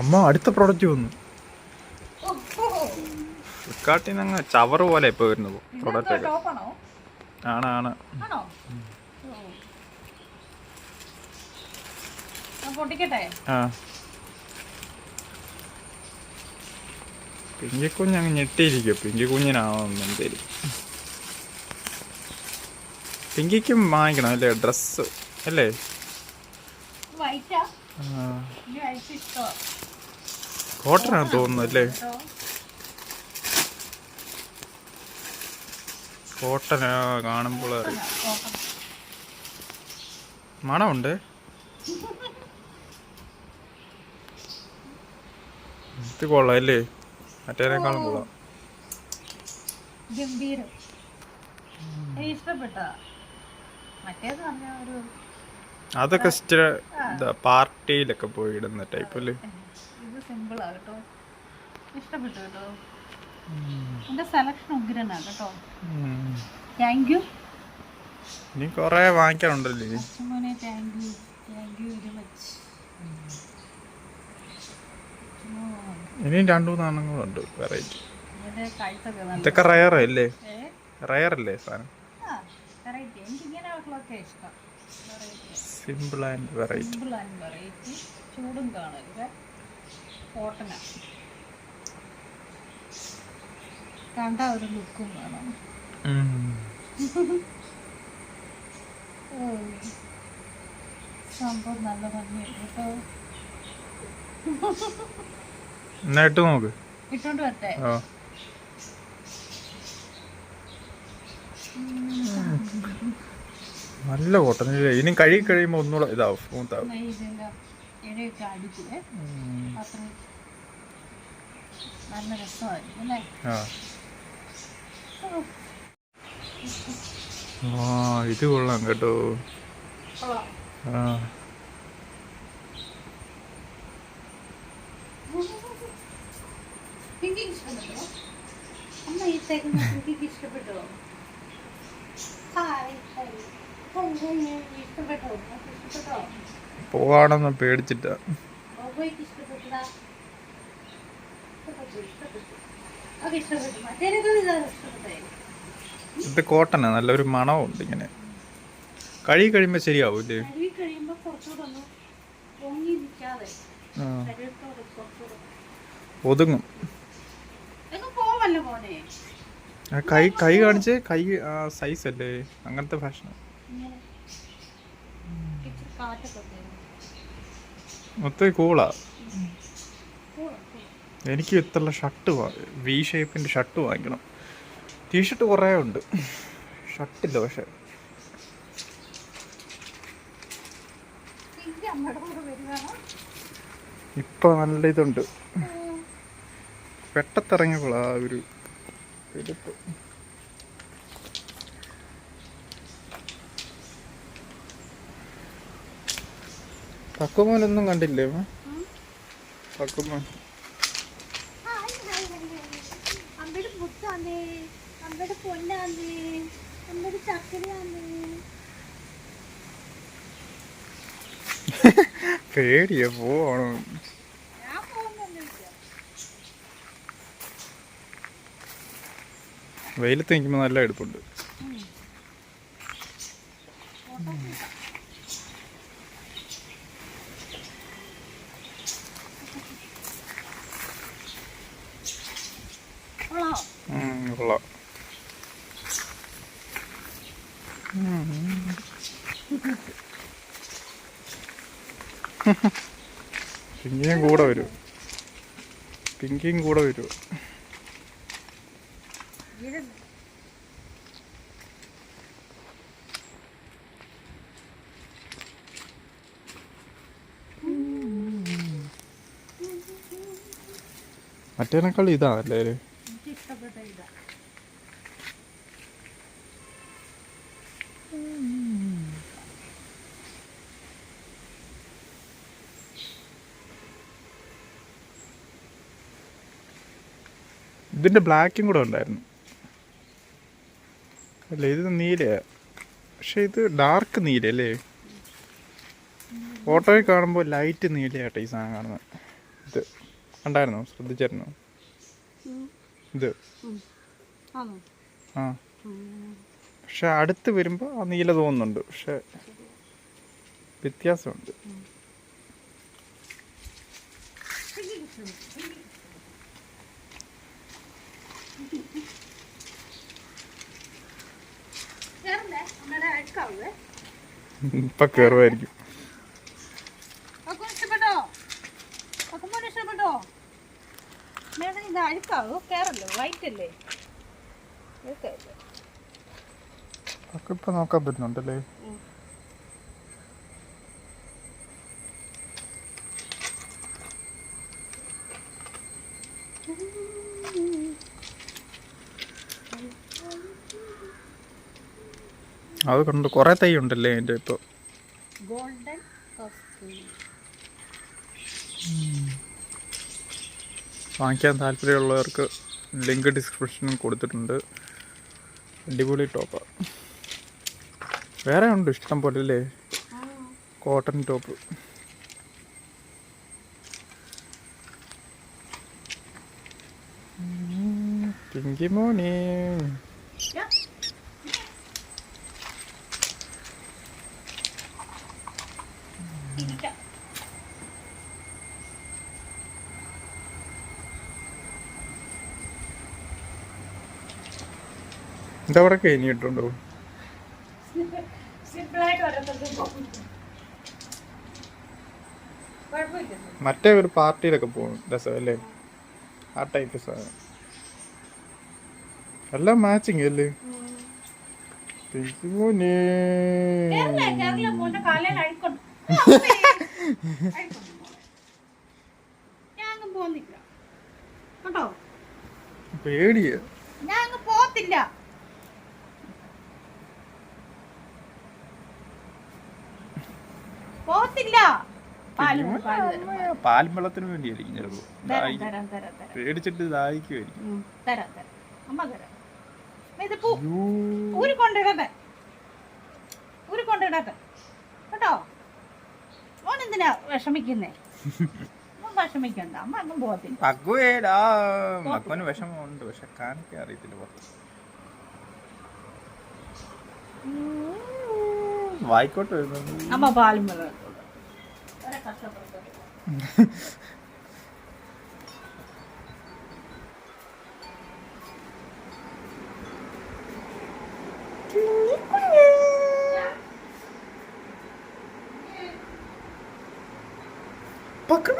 അമ്മ അടുത്ത പ്രൊഡക്റ്റ് വന്നു. ഫ്ലിപ്കാർട്ടിൽ നിന്ന് ചവർ പോലെ ഇപ്പൊ വരുന്നത് പ്രൊഡക്റ്റ് ഒക്കെ. പിങ്കിക്കുഞ്ഞ് ആണ്? ആണ് ആണോ. ഞാൻ പൊട്ടിക്കട്ടെ? ആ. പിങ്കി കുഞ്ഞ് അങ്ങ് ഞെട്ടിയിരിക്കും പിങ്കി കുഞ്ഞിനാവുന്നു എന്തേലും പിങ്കിക്കും വാങ്ങിക്കണം അല്ലേ? ഡ്രസ്സ് അല്ലേ? വൈറ്റാ? കോട്ടനാണ് തോന്നുന്നു അല്ലേ? കേട്ടോ കോട്ടനാ കാണുമ്പോൾ അറിയാം. മണമുണ്ട്. ഇത് കൊള്ളാം അല്ലേ? മറ്റേനേക്കാളും കൊള്ളാം. ഗംഭീരം. ഇഷ്ടപ്പെട്ട. മറ്റേത് പറഞ്ഞ ഒരു അതൊക്കെ പാർട്ടിയിലൊക്കെ പോയി ഇടുന്ന ടൈപ്പ് അല്ലേ ഇത് കേട്ടോ. ഇഷ്ടപ്പെട്ടു കേട്ടോ. എന്റെ സെലക്ഷൻ ഉഗ്രനാ കേട്ടോ. ഉം. താങ്ക് യു ഇനി കൊറേ വാങ്ങിക്കാനുണ്ടല്ലേ? ഇനി അച്ഛമോനെ thank you thank you very much ഇനിയും രണ്ടു മൂന്നെണ്ണം ഉണ്ട് വെറൈറ്റി ഇതൊക്കെ റയർ അല്ലേ? റയർ അല്ലേ സാധനം? വെറൈറ്റി ഇഷ്ടം. Simple and variety simple and variety ചൂടും കാണരുത്. കോട്ടന കണ്ട ഒരു ലുക്കും വേണം. ഓ. സംഭവം നല്ല ഭംഗിയുണ്ട് കേട്ടോ. ഇട്ട് നോക്ക്. ഇട്ടോണ്ട് വരട്ടെ. ആ. നല്ല കോട്ടൺ. ഇനി കഴുകി കഴിയുമ്പോൾ ഒന്നുകൂടെ ഇതാവും ആ. ഇത് കൊള്ളാം കേട്ടോ. ആ. അമ്മ ഈ ഇഷ്ടപ്പെട്ടോ? Hi hi. പോവാണെന്ന് പേടിച്ചിട്ട ഇത് കോട്ടനാ നല്ലൊരു മണമുണ്ട് ഇങ്ങനെ. കഴുകി കഴിയുമ്പോ ശരിയാവും ഒതുങ്ങും. കൈ കൈ കാണിച്ച് കൈ സൈസ് അല്ലേ? അങ്ങനത്തെ ഫാഷൻ മൊത്തം കൂളാ. എനിക്ക് ഇത്ര ഷർട്ട് വി ഷേപ്പിന്റെ ഷർട്ട് വാങ്ങിക്കണം. ടീഷർട്ട് കുറേ ഉണ്ട്. ഷർട്ടില്ല പക്ഷെ. ഇപ്പൊ നല്ല ഇതുണ്ട്. പെട്ടത്തിറങ്ങിയപ്പോൾ ആ ഒരു എടുപ്പ് പക്കുമോനൊന്നും കണ്ടില്ലേ? പക്കുമോൻ. പേടിയ പോവാണോ. വെയിലത്ത് നിൽക്കുമ്പോൾ നല്ല എടുപ്പുണ്ട് കൊള്ളാം ഉം, കൊള്ളാം പിങ്കിയും കൂടെ വരും. പിങ്കിയും കൂടെ വരും. മറ്റേനേക്കാൾ മറ്റേനേക്കാൾ ഇതാണല്ലേ ഒരു എനിക്ക് ഇഷ്ടപ്പെട്ട ഇതാ ഇതിന്റെ ബ്ലാക്കും കൂടെ ഉണ്ടായിരുന്നു. അല്ല ഇത് നീലയാ. പക്ഷെ ഇത് ഡാർക്ക് നീല അല്ലേ ഫോട്ടോയിൽ കാണുമ്പോൾ ലൈറ്റ് നീലയാട്ട ഈ സാധനം കാണുന്നത് ഇത് ഉണ്ടായിരുന്നോ ശ്രദ്ധിച്ചായിരുന്നോ? ഇത്. ആ. പക്ഷെ അടുത്ത് വരുമ്പോൾ ആ നീല തോന്നുന്നുണ്ട്. പക്ഷെ വ്യത്യാസമുണ്ട്. ഇപ്പം ഇത് അഴുക്കാവോ? കേറല്ലോ വൈറ്റ് അല്ലേ നോക്കാൻ പറ്റുന്നുണ്ടല്ലേ? അത് കണ്ട്. കുറേ തൈ ഉണ്ടല്ലേ എന്റെ ഇപ്പോൾ ഗോൾഡൻ വാങ്ങിക്കാൻ താല്പര്യമുള്ളവർക്ക് ലിങ്ക് ഡിസ്ക്രിപ്ഷനിൽ കൊടുത്തിട്ടുണ്ട്. അടിപൊളി ടോപ്പ് വേറെ ഉണ്ട് ഇഷ്ടം പോലെ അല്ലേ? കോട്ടൺ ടോപ്പ് പിങ്കി മോണി ഇതവിടെ കഴിഞ്ഞിട്ടുണ്ടോ മറ്റേ ഒരു പാർട്ടിയിലൊക്കെ പോകും. രസമല്ലേ ആ ടൈപ്പ് സാധനം. എല്ലാം മാച്ചിങ് അല്ലേ? പിങ്കി മോണി പേടിയ. ഞാൻ പോത്തില്ല. പോത്തില്ല. പാലും വെള്ളത്തിന് വേണ്ടിയായിരിക്കും ചിലപ്പോ. പേടിച്ചിട്ട് ദാഹിക്കുമായിരിക്കും തരാം തരാം. അമ്മ തരാം. ഊരി കൊണ്ടിടട്ടെ ഊരി കൊണ്ടിടട്ടെ കേട്ടോ? മോൻ എന്തിനാ വിഷമിക്കുന്നേ വിഷമിക്കണ്ട. അമ്മ അങ്ങ് പോകത്തില്ല. മക്കുവേടാ മക്കുവിന് വിഷമമുണ്ട്. പക്ഷെ കാണിക്കാൻ അറിയത്തില്ല വായിക്കോട്ടെ അമ്മ പാലും കഷ്ടപ്പെട്ടു Bakın